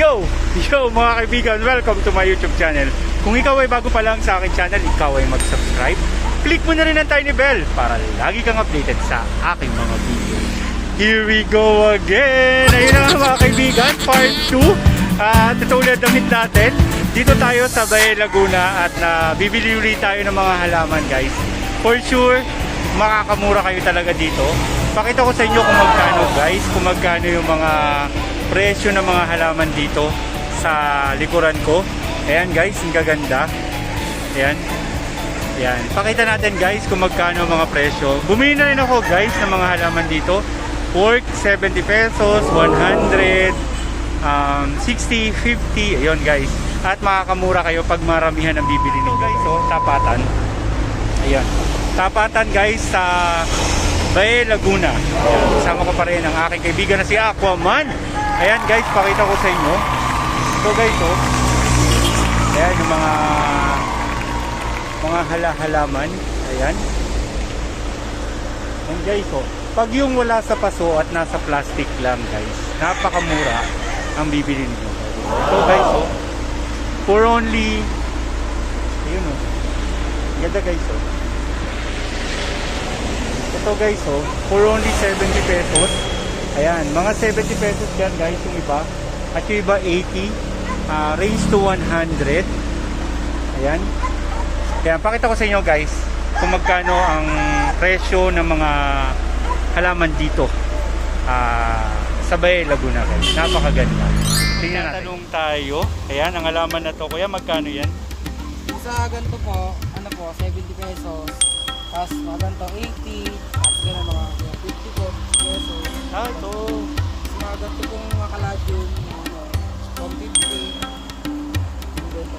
Yo! Yo mga kaibigan, welcome to my YouTube channel. Kung ikaw ay bago pa lang sa aking channel, ikaw ay mag-subscribe. Click mo na rin ang tiny bell para lagi kang updated sa aking mga video. Here we go again! Ayun na mga kaibigan, part 2. At ito ulit damit natin. Dito tayo sa Baye Laguna at na bibili ulit tayo ng mga halaman guys. For sure, makakamura kayo talaga dito. Pakita ko sa inyo kung magkano guys, kung magkano yung mga presyo ng mga halaman dito sa likuran ko. Ayan guys, ang gaganda. Ayan. Ayan. Pakita natin guys kung magkano mga presyo. Bumili na rin ako guys ng mga halaman dito. Pork 70 pesos, 100, um, 60, 50. Ayun guys. At makakamura kayo pag maramihan ang bibili nyo guys. So, tapatan. Ayan. Tapatan guys sa Baye Laguna. Ayan. Kasama ko pa rin ang aking kaibigan na si Aquaman. Ayan guys, pakita ko sa inyo. So guys, oh. Ayan yung mga mga hala-halaman. Ayan. Ayan guys, oh. Pag yung wala sa paso at nasa plastic lang guys, napakamura ang bibili niyo. So guys, oh. For only ayun oh. Ganda guys, oh. Ito guys, oh. For only 70 pesos. Ayan, mga 70 pesos yan guys yung iba. At yung iba 80. ah range to 100. Ayan. Kaya pakita ko sa inyo guys kung magkano ang presyo ng mga halaman dito ah sa Baye Laguna guys. Napakaganda. Tingnan natin. Tanong tayo. Ayan, ang halaman na to. Kuya, magkano yan? Sa ganito po, ano po, 70 pesos. Tapos mga ganito, 80. Tapos gano'n mga 50 po, pesos. Ah, ito. Tapos mga ganito pong mga kaladyum, ano, 150. Yung ganito.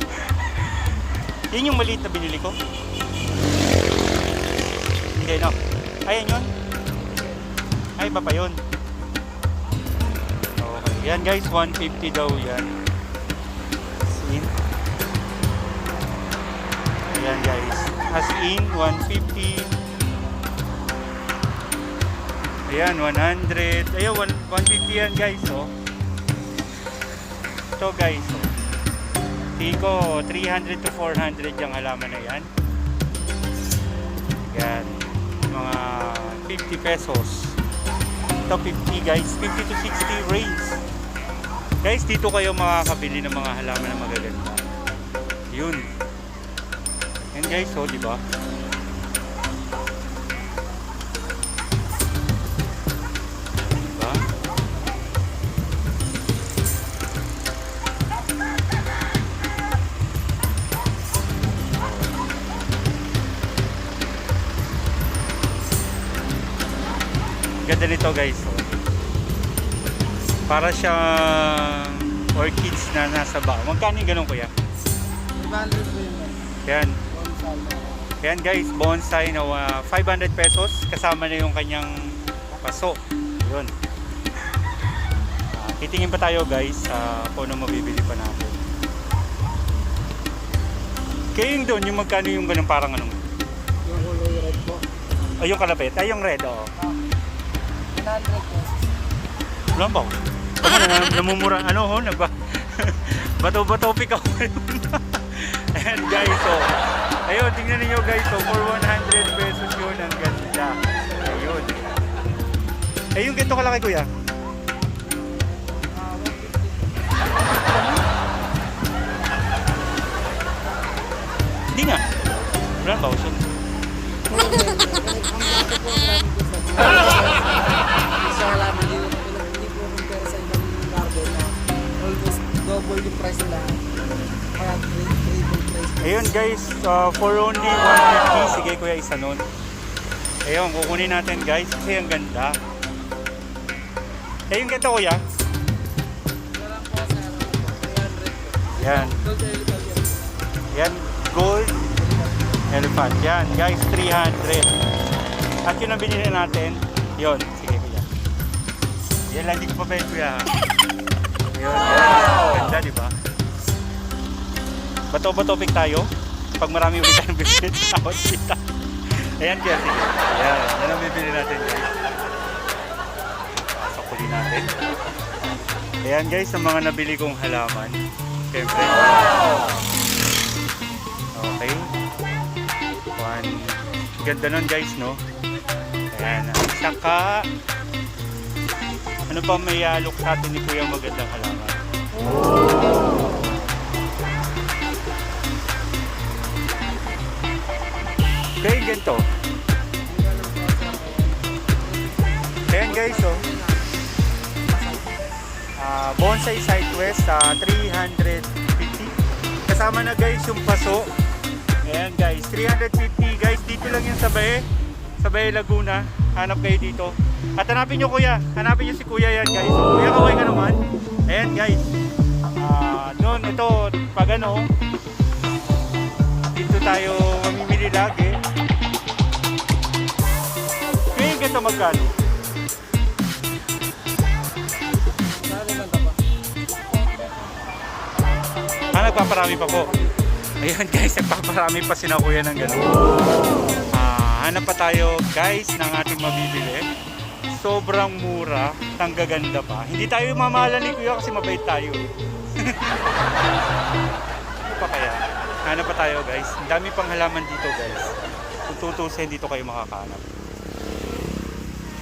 Yan yung maliit na binili ko? Hindi, no? Ayan yun? Ay, iba pa yun. Okay. Yan guys, 150 daw yan. In. Ayan guys. As in, 150. Ayan, 100. Ayan, 150 yan guys, oh. Ito guys, oh. Tico, 300 to 400 yung halaman na yan. Yan. Mga 50 pesos. Ito 50 guys. 50 to 60 range. Guys, dito kayo makakabili ng mga halaman na magaganda. Yun. Yan guys, oh, di ba? Ganda nito guys. oh. Para siyang orchids na nasa bao. Magkano yung ganun kuya? 500 po yun. Yan. Yan guys, bonsai na uh, 500 pesos. Kasama na yung kanyang paso. Yun. Ah, titingin pa tayo guys sa kung ano mabibili pa natin. Kaya yung doon, yung magkano yung ganun parang anong Yung red po. ay yung kalapit, ay yung red, oo. Ah, 100 pesos. Wala ba? Tama na, namumura, ano ho, nagba, bato-bato pick ako. Ayan guys, so, ayun, tingnan niyo guys, so, for 100 pesos yun, ang ganda. Ayun. Eh, yung ganito kalaki kuya? 150. Hindi nga. Wala ba? So, Ang double yung price nila. Kaya tri- triple price. ayun guys, uh, for only 150, sige kuya, isa nun. Ayun, kukunin natin guys, kasi ang ganda. Yung ganito kuya? Ito lang po sa 300 po. Yan. Gold elephant yan. Yan, gold elephant. Yan, guys, 300. At yun ang binili natin. Yun, sige kuya. Yan lang, hindi ko pa ba yun kuya ha? Yun. Ganda, di ba? Bato-bato pick tayo. Pag marami ulit tayong bibili sa hospital. Ayan, kaya sige. Ayan, yan bibili natin guys. Pasok ulit natin. Ayan guys, ang mga nabili kong halaman. Siyempre. Okay. One. Ganda nun guys, no? Ayan. Saka, ano pa may alok sa atin ni Kuya magandang halaman? Okay, ganito. Ayan guys, oh. Ah, bonsai Southwest sa 350. Kasama na guys yung paso. Ayan guys, 350 guys. Dito lang yung sa. Sa Bae Laguna. Hanap kayo dito. At hanapin nyo kuya. Hanapin nyo si kuya yan guys. So, kuya kaway ka naman. Ayan guys. Ah, doon ito pag ano. Dito tayo mamimili lagi. Kaya ganito magkano? Ah, nagpaparami pa po. Ayan guys, nagpaparami pa si na kuya ng gano'n. Hanap pa tayo guys ng ating mabibili. Sobrang mura, tanggaganda pa. Hindi tayo mamahalan ni kuya kasi mabait tayo. eh. ano pa kaya? Hanap pa tayo guys. Ang dami pang halaman dito guys. Kung tutusin dito kayo makakahanap.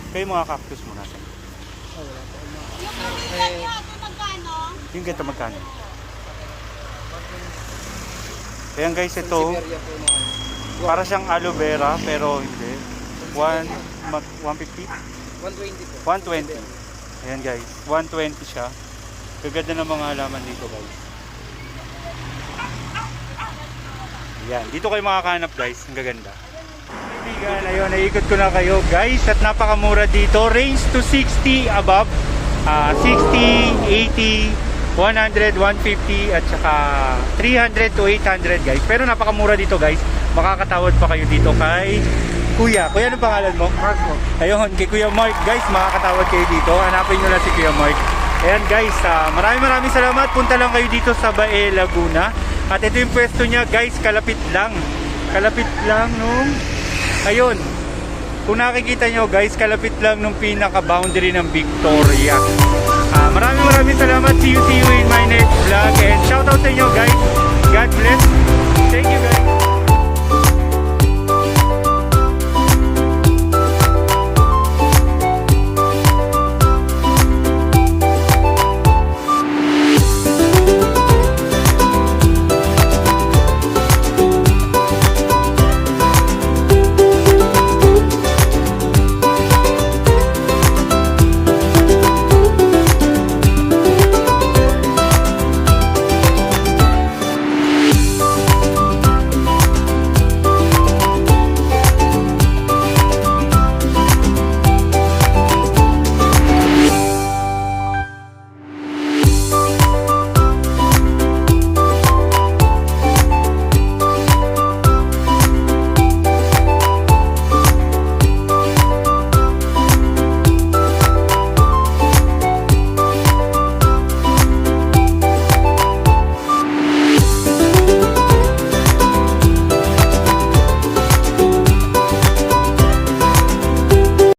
Kayo mga cactus muna. Oh, wala pa. Yung kanya, ito magkano? Yung ganito magkano? Ayan guys, ito. Para siyang aloe vera pero hindi. One, mag- 150? 120 po. 120. Ayan guys, 120 siya. Kaganda ng mga halaman dito guys. Ayan, dito kayo makakahanap guys, ang gaganda. Kaibigan, ayun, naikot ko na kayo guys at napakamura dito. Range to 60 above. Ah, 60, 80, 100, 150 at saka 300 to 800 guys. Pero napakamura dito guys. Makakatawad pa kayo dito kay Kuya. Kuya, ano pangalan mo? Mark po. Ayun, kay Kuya Mark, guys, makakatawad kayo dito. Hanapin nyo lang si Kuya Mark. Ayan guys, ah, maraming maraming salamat. Punta lang kayo dito sa Bae, Laguna. At ito yung pwesto niya, guys, kalapit lang. Kalapit lang nung... Ayun. Kung nakikita nyo, guys, kalapit lang nung pinaka-boundary ng Victoria. Ah, maraming maraming